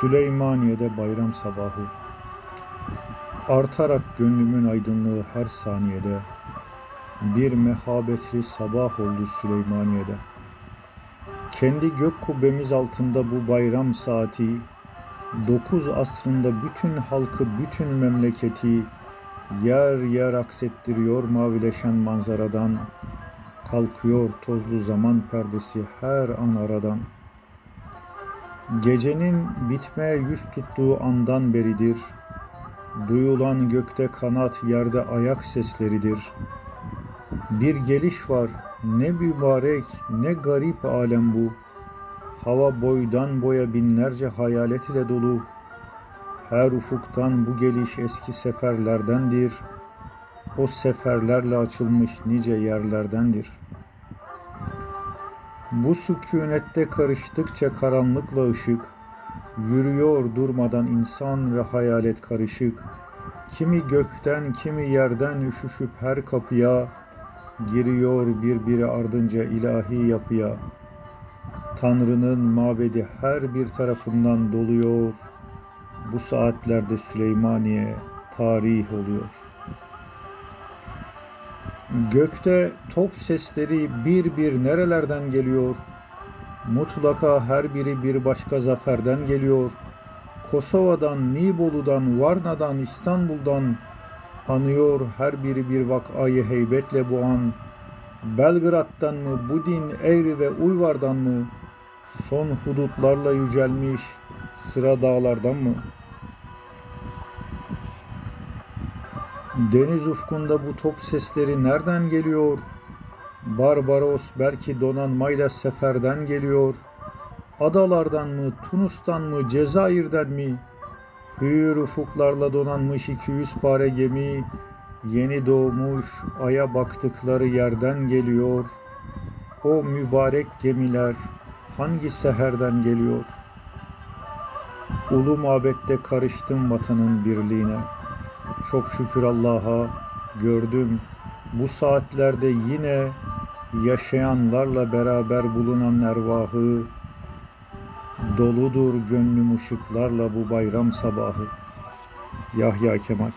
Süleymaniye'de bayram sabahı. Artarak gönlümün aydınlığı her saniyede. Bir mehabetli sabah oldu Süleymaniye'de. Kendi gök kubbemiz altında bu bayram saati Dokuz asrında bütün halkı, bütün memleketi Yer yer aksettiriyor mavileşen manzaradan. Kalkıyor tozlu zaman perdesi her an aradan Gecenin bitmeye yüz tuttuğu andan beridir. Duyulan gökte kanat, yerde ayak sesleridir. Bir geliş var, ne mübarek, ne garip alem bu. Hava boydan boya binlerce hayalet ile dolu. Her ufuktan bu geliş eski seferlerdendir. O seferlerle açılmış nice yerlerdendir.'' Bu sükunette karıştıkça karanlıkla ışık, yürüyor durmadan insan ve hayalet karışık. Kimi gökten, kimi yerden üşüşüp her kapıya, giriyor birbiri ardınca ilahi yapıya. Tanrı'nın mabedi her bir tarafından doluyor. Bu saatlerde Süleymaniye tarih oluyor.'' Gökte top sesleri bir bir nerelerden geliyor? Mutlaka her biri bir başka zaferden geliyor. Kosova'dan, Nibolu'dan, Varna'dan, İstanbul'dan anıyor her biri bir vakayı heybetle bu an. Belgrad'dan mı, Budin, Eğri ve Uyvar'dan mı? Son hudutlarla yücelmiş sıra dağlardan mı?'' Deniz ufkunda bu top sesleri nereden geliyor? Barbaros belki donanmayla seferden geliyor. Adalardan mı, Tunus'tan mı, Cezayir'den mi? Hür ufuklarla donanmış 200 pare gemi, yeni doğmuş, aya baktıkları yerden geliyor. O mübarek gemiler hangi seherden geliyor? Ulu mabette karıştım vatanın birliğine.'' Çok şükür Allah'a gördüm. Bu saatlerde yine yaşayanlarla beraber bulunan ervahı doludur gönlüm ışıklarla bu bayram sabahı. Yahya Kemal